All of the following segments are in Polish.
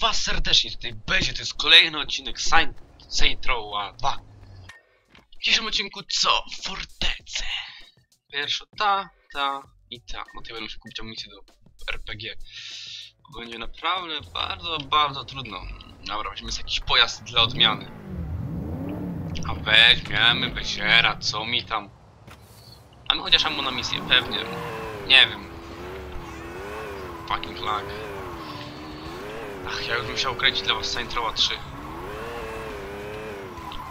was serdecznie, tutaj będzie, to jest kolejny odcinek Saint, Saint Row 2. W dzisiejszym odcinku co? Fortece. Pierwsza ta, ta i ta. No tutaj będę musiał kupić amunicję do RPG. Będzie naprawdę bardzo, bardzo trudno. Dobra, weźmiemy sobie jakiś pojazd dla odmiany. A weźmiemy beziera, co mi tam? Mamy chociaż ammo na misję, pewnie. Nie wiem. Fucking lag. Ach, ja już bym musiał kręcić dla was Saint Row 3.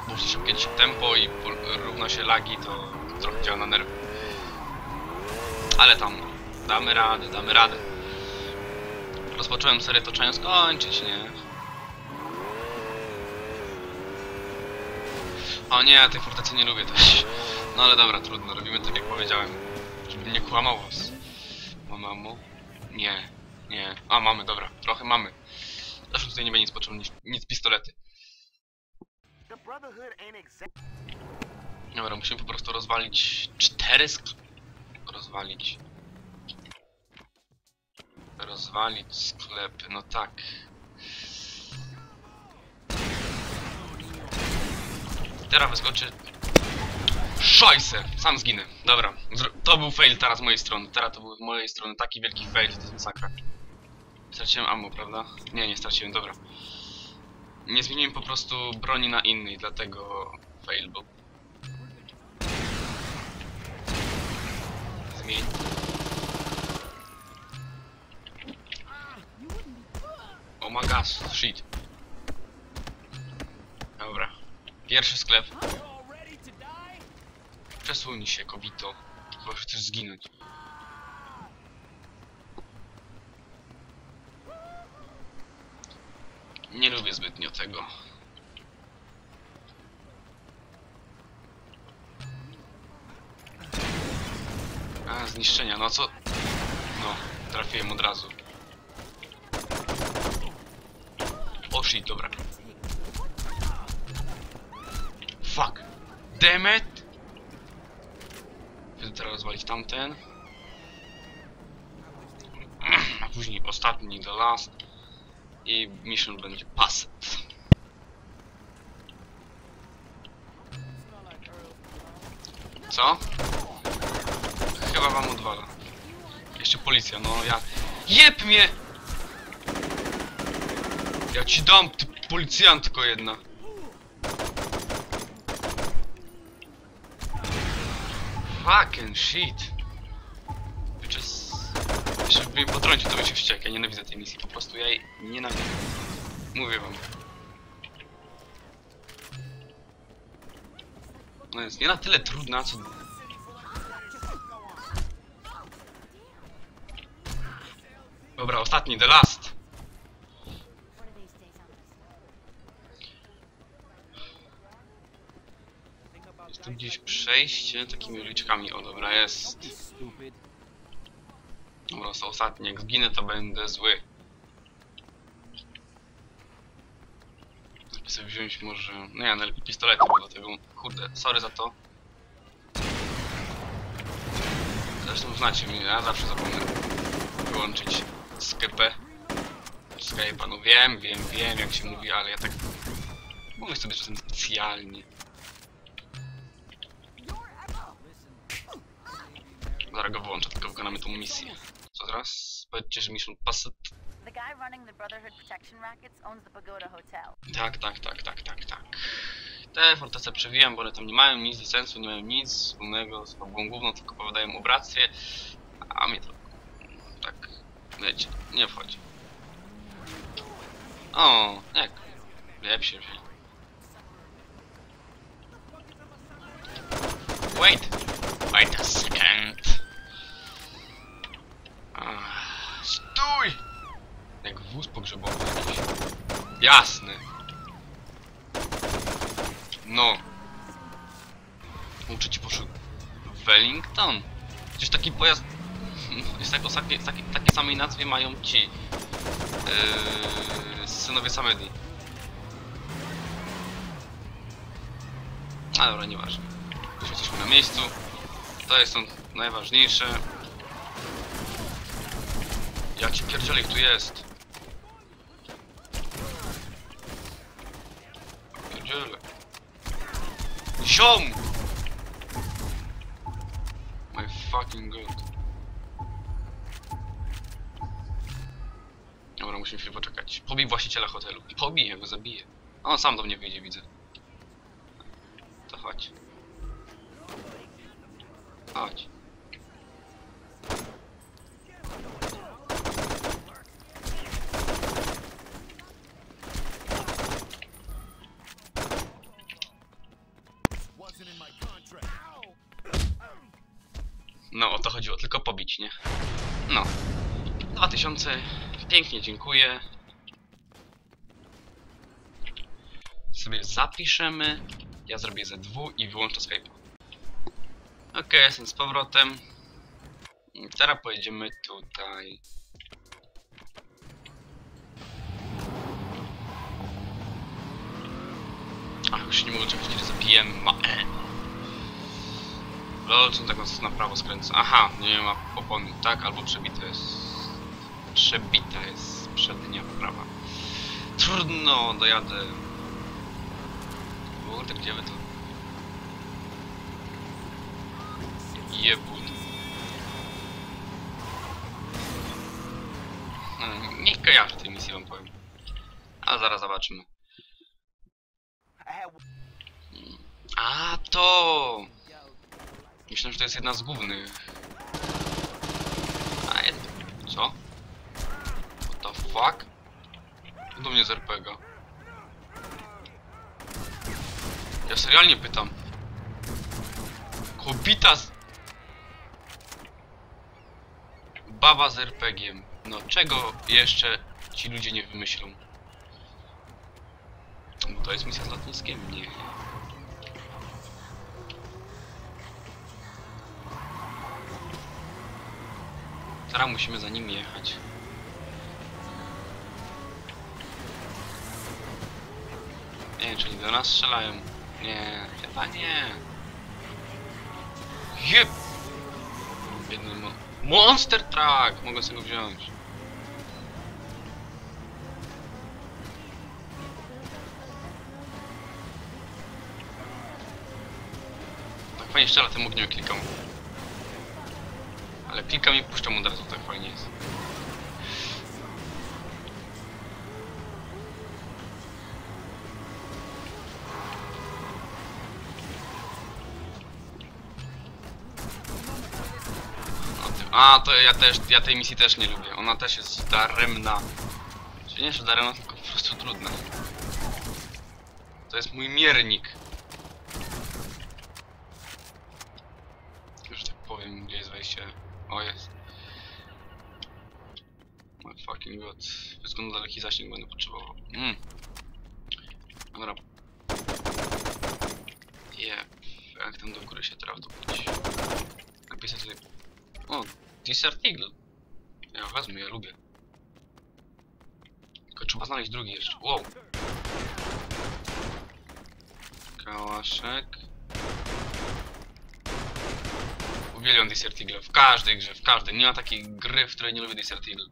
Bo się kiedyś tempo i równa się lagi, to trochę działa na nerwy. Ale tam, damy radę, damy radę. Rozpocząłem serię, to trzeba skończyć, nie? O nie, tej fortecy nie lubię też. No ale dobra, trudno, robimy tak jak powiedziałem. Żeby nie kłamał was. Mamy ammo? Nie, nie. A, mamy, dobra, trochę mamy. Zresztą tutaj nie będzie nic potrzebne, nic, nic pistolety. Dobra, musimy po prostu rozwalić cztery sk... Rozwalić. Rozwalić sklepy, no tak. Teraz wyskoczy... Szojse! Sam zginę. Dobra, to był fail teraz z mojej strony. Teraz to był z mojej strony taki wielki fail, to jest masakra. Straciłem ammo, prawda? Nie, nie straciłem, dobra. Nie zmieniłem po prostu broni na innej, dlatego fail był. Zmień. Oh my gosh, shit. Dobra. Pierwszy sklep. Przesuń się, kobito. Chyba chcesz zginąć. Nie lubię zbytnio tego. A, zniszczenia, no co? No, trafiłem od razu. O shit, dobra. Fuck. Damn it! Będę teraz rozwalić tamten. A później ostatni, the last. I mission będzie passed. Co? Chyba wam odwala. Jeszcze policja, no ja... Jeb mnie! Ja ci dam, ty policjantko jedna. Fucking shit. Mnie potrącił, to by się wściekł. Ja nienawidzę tej misji, po prostu ja jej nienawidzę. Mówię wam. No jest nie na tyle trudna, co Dobra, ostatni, the last. Jest tu gdzieś przejście takimi uliczkami. O, dobra, jest. Dobra, to ostatni. Jak zginę, to będę zły. Żeby sobie wziąć może... No ja najlepiej pistolety, bo do tego... Kurde, sorry za to. Zresztą znacie mnie, ja zawsze zapomnę wyłączyć Skype. Skype'a, no wiem, wiem, wiem jak się mówi, ale ja tak mówię sobie czasem specjalnie. Zaraz go wyłączę, tylko wykonamy tą misję. Powiedzcie, że mission passed. The guy running the Brotherhood Protection Rackets owns the Pagoda Hotel. Tak, tak, tak, tak, tak, tak. Te fortece przewijam, bo one tam nie mają nic do sensu, nie mają nic wspólnego z fabułą główną, tylko powiadają obrację, a mnie to tak, wiecie, nie wchodzi. O, jak, lep się wzięli. Wait, wait a second. Ach, Stój! Jak wóz pogrzebowy jakiś. Jasne. No. Uczy ci poszedł. Wellington. Przecież taki pojazd... Jest tak, takie, takie, takie samej nazwie mają ci... Yy, synowie Samedi. A dobra, nieważne. Jesteśmy na miejscu. To jest to najważniejsze. Ja ci tu jest. Pierdziele. Ziom! My fucking god. Dobra, musimy chwilę poczekać. Pobij właściciela hotelu. Pobij, ja go zabiję. On sam do mnie wyjdzie, widzę. No, o to chodziło, tylko pobić, nie? No. 2000. Pięknie, dziękuję. Sobie zapiszemy. Ja zrobię ZW i wyłączę Skype'a. Ok, jestem z powrotem. Teraz pojedziemy tutaj. Ach, już nie mogę czekać, kiedy zabijemy ma E. Lol, co tak na prawo skręca? Aha, nie ma opony, tak? Albo przebite jest... Przebita jest przednia prawa. Trudno, dojadę. Kurde, gdzie wy to? Jebut. Hmm, Nie kojarzę tej misji, wam powiem. Ale zaraz zobaczymy. Had A to! Myślałem, że to jest jedna z głównych. A. Co? What the fuck? Do mnie z RPG. Ja serialnie pytam. Kobita z... Baba z RPG-iem. No czego jeszcze ci ludzie nie wymyślą? Bo to jest misja z lotniskiem? Nie. Teraz musimy za nim jechać. Nie wiem, czy oni do nas strzelają. Nie, chyba nie. Jeb! Biedny mo Monster Truck! Mogę sobie go wziąć. Tak fajnie strzela tym ogniem klikam. Ale klikam i puszczam od razu, tak fajnie jest. A, to ja też, ja tej misji też nie lubię. Ona też jest daremna. Czy nie, że daremna, tylko po prostu trudna. To jest mój miernik. Że tak powiem, gdzie jest wejście. O, jest. My fucking god. Na daleki zasięg będę potrzebował. Mm. Dobra. Jep. Jak tam do góry się teraz dobić? Lepiej sobie tutaj... O, Desert Eagle. Ja wezmę, ja lubię. Tylko trzeba znaleźć drugi jeszcze. Wow. Kałaszek. Uwielbiam Desert Eagle. W każdej grze, w każdej. Nie ma takiej gry, w której nie lubię Desert Eagle.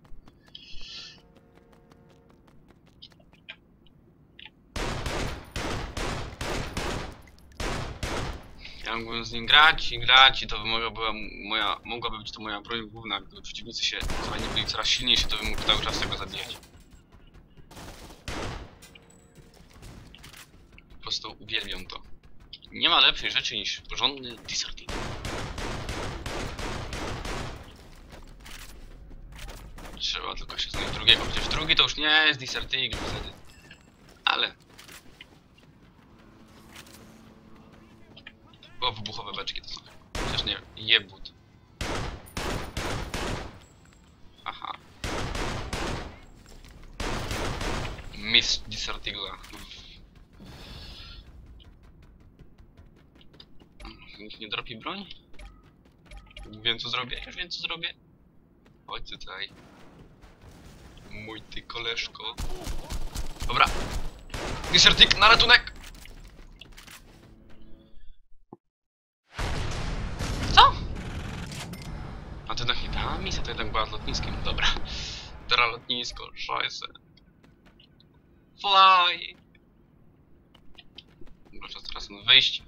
Ja mógłbym z nim grać i grać i to by mogła była moja, mogłaby być to moja broń główna, gdyby przeciwnicy się fajnie byli coraz silniejsi, to bym mógł cały czas tego zabijać. Po prostu uwielbiam to. Nie ma lepszej rzeczy niż porządny Desert Eagle. Trzeba tylko się znaleźć drugiego, chociaż drugi to już nie jest Eagle wtedy. Ale... O, wybuchowe beczki to są. Chociaż nie, jebut. Aha. Miss Desert Eagle'a. Nikt nie dropi broń? Wiem co zrobię, już wiem co zrobię. Chodź tutaj. Mój ty koleżko. Dobra. Desertik na ratunek! Co? A to jednak nie ta misja, to jednak była z lotniskiem. Dobra. Teraz lotnisko, szajse. Fly! stąd wyjść.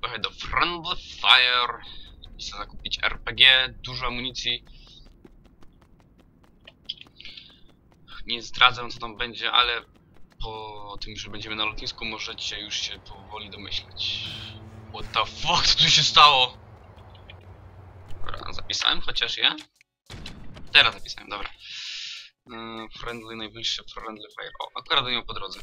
Pojechać do Friendly Fire. I zakupić RPG, dużo amunicji. Nie zdradzę co tam będzie, ale po tym, że będziemy na lotnisku możecie już się powoli domyśleć. What the fuck, co tu się stało? Dobra, zapisałem chociaż ja? Teraz zapisałem, dobra. Yy, friendly, najbliższy friendly fire. O, akurat do niego po drodze.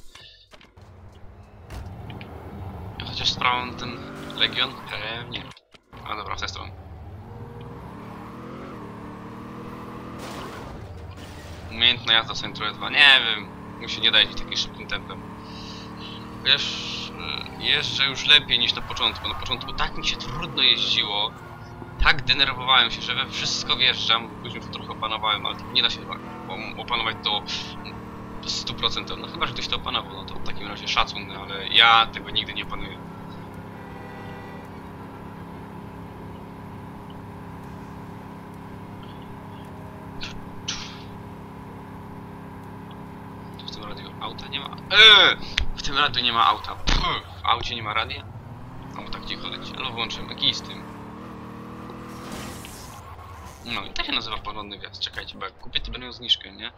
Chociaż sprawdzam ten legion? Pewnie. A dobra, w tę stronę. Umiejętna jazda Centro 2. Nie wiem, mu się nie da jeździć takim szybkim tempem. Wiesz, yy, jeżdżę już lepiej niż na początku. Na początku tak mi się trudno jeździło. Tak denerwowałem się, że we wszystko wjeżdżam. Później to trochę opanowałem, ale to nie da się op- opanować do 100%. No chyba, że ktoś to opanował, no to w takim razie szacun, ale ja tego nigdy nie opanuję. Tu w tym radiu auta nie ma. Eee! W tym radiu nie ma auta. Puh, w aucie nie ma radia? Albo tak cicho leci. Albo włączymy kij z tym. No i tak się nazywa porządny wjazd. Czekajcie, bo jak kupię, to miał zniżkę, nie?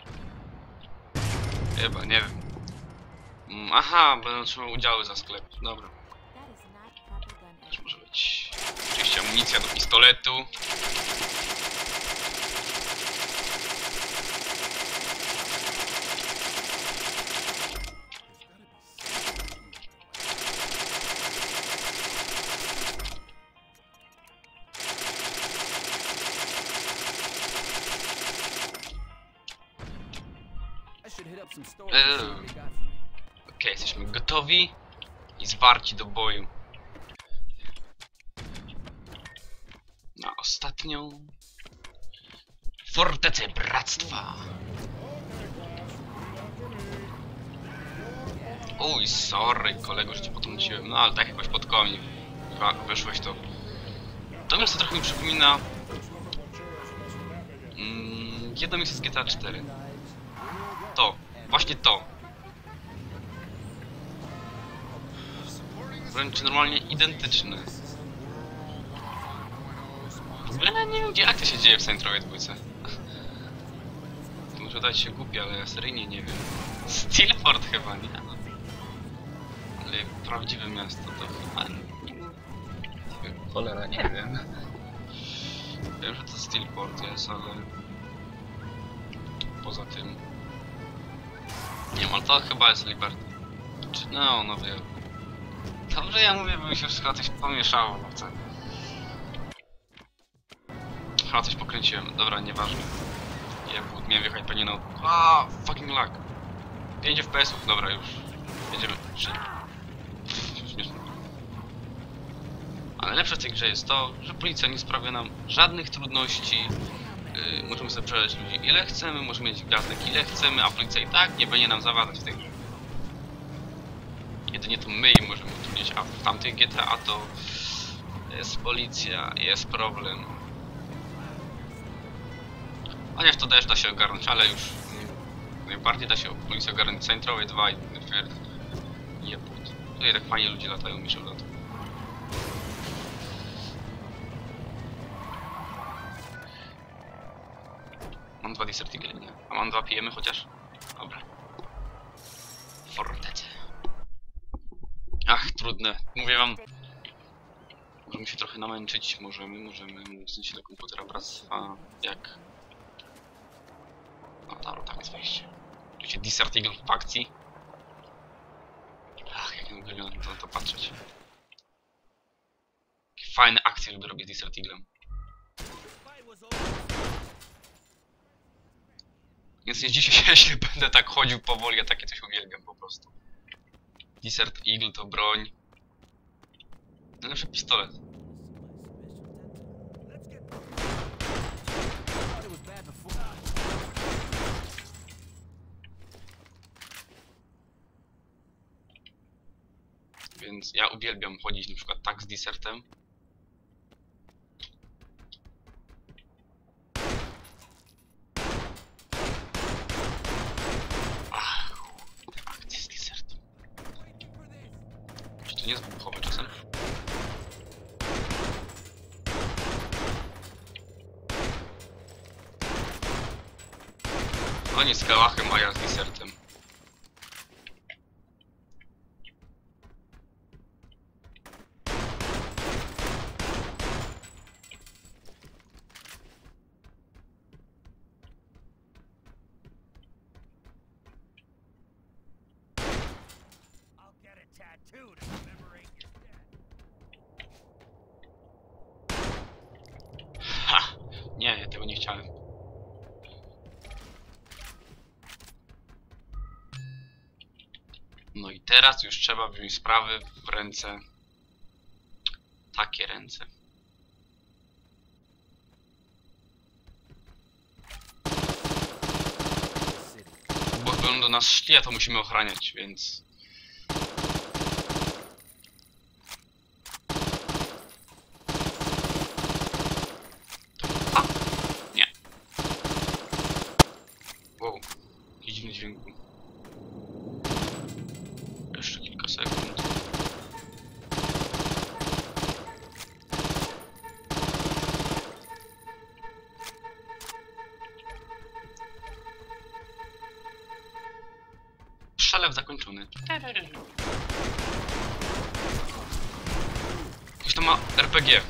Chyba, nie wiem. Mm, Aha, będę otrzymał udziały za sklep. Dobra, też może być. Oczywiście amunicja do pistoletu. Eee. Okej, jesteśmy gotowi i zwarci do boju. Na ostatnią fortecę bractwa. Uj, sorry kolego, że cię potrąciłem, no ale tak jakoś pod wa- weszłeś to. To miejsce trochę mi przypomina mm, jedno miejsce z GTA 4. To, właśnie to. Wręcz normalnie identyczny. W nie wiem, gdzie jak to się dzieje w Saintrowie dwójce. To może dać się głupie, ale ja seryjnie nie wiem. Steelport chyba, nie? Ale prawdziwe miasto to chyba... Nie wiem, cholera, nie wiem. Wiem, że to Steelport jest, ale... Poza tym... Nie wiem, ale to chyba jest Liberty. Czy... No, no wiem. Dobrze ja mówię, bo mi się wszystko coś pomieszało, no chcę. Chyba coś pokręciłem, dobra, nieważne. Ja był- miałem wjechać pewnie na... A, fucking lag. 5 FPS-ów, dobra już. Jedziemy. Ale lepsze w tej grze jest to, że policja nie sprawia nam żadnych trudności. Yy, możemy sobie przeleć ludzi ile chcemy, możemy mieć gwiazdek ile chcemy, a policja i tak nie będzie nam zawadzać w tej grze. Jedynie to my im możemy utrudniać, a w tamtych GTA to jest policja, jest problem. Chociaż to też da się ogarnąć, ale już najbardziej da się policję ogarnąć Centrowy 2 i First. Jebut. Tutaj tak fajnie ludzie latają, mi się. Mam dwa Desert Eagle, nie? A mam dwa pijemy chociaż? Dobra. Fortece. Ach, trudne. Mówię wam. Możemy się trochę namęczyć, możemy, możemy wznieść się do komputera bractwa, jak... No dobra, tam jest wejście. Się Desert Eagle w akcji. Ach, jak nie uwielbiam na to, to patrzeć. Jakie fajne akcje lubię robić Desert. Więc się, jeśli będę tak chodził powoli, ja takie coś uwielbiam po prostu. Desert Eagle to broń. Najlepszy pistolet. Więc ja uwielbiam chodzić na przykład tak z desertem. Ach, te akcje z desertem. Czy tu Nie jest czasem. Oni z kałachem, a ja z desertem. Tego nie chciałem. No i teraz już trzeba wziąć sprawy w ręce. Takie ręce. Bo będą do nas szli, a to musimy ochraniać, więc... Zakończony. Ktoś to ma RPG.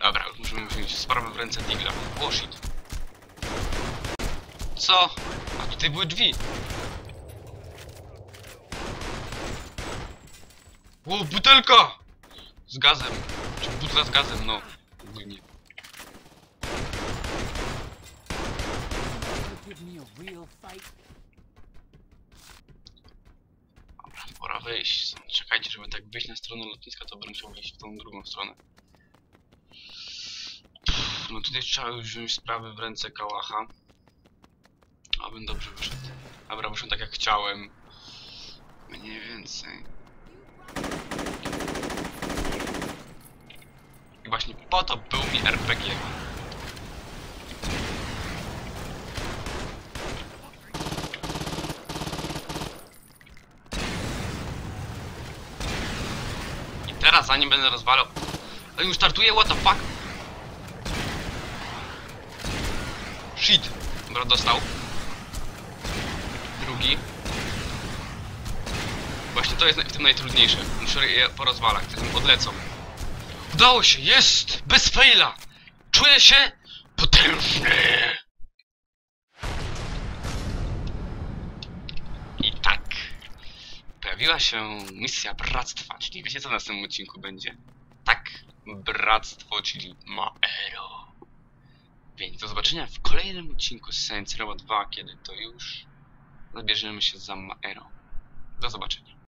Dobra, już musimy wziąć sprawę w ręce Digla. Oh. Co? A tutaj były drzwi. O, butelka! Z gazem. Czy butla z gazem, no. Dobra, pora wyjść. Czekajcie, żeby tak wyjść na stronę lotniska, to będę musiał wyjść w tą drugą stronę. Pff, No tutaj trzeba już wziąć sprawy w ręce Kałacha. Abym dobrze wyszedł. Dobra, wyszedłem tak jak chciałem. Mniej więcej. I właśnie po to był mi RPG. Teraz zanim będę rozwalał... Już startuje, what the fuck? Shit! Dobra, dostał. Drugi. Właśnie to jest w tym najtrudniejsze. Muszę je porozwalać, zanim odlecą. Udało się, jest! Bez faila! Czuję się potężny! Pojawiła się misja bractwa, czyli wiecie co w następnym odcinku będzie? Tak, bractwo, czyli Maero. Więc do zobaczenia w kolejnym odcinku Saints Row 2, kiedy to już zabierzemy się za Maero. Do zobaczenia.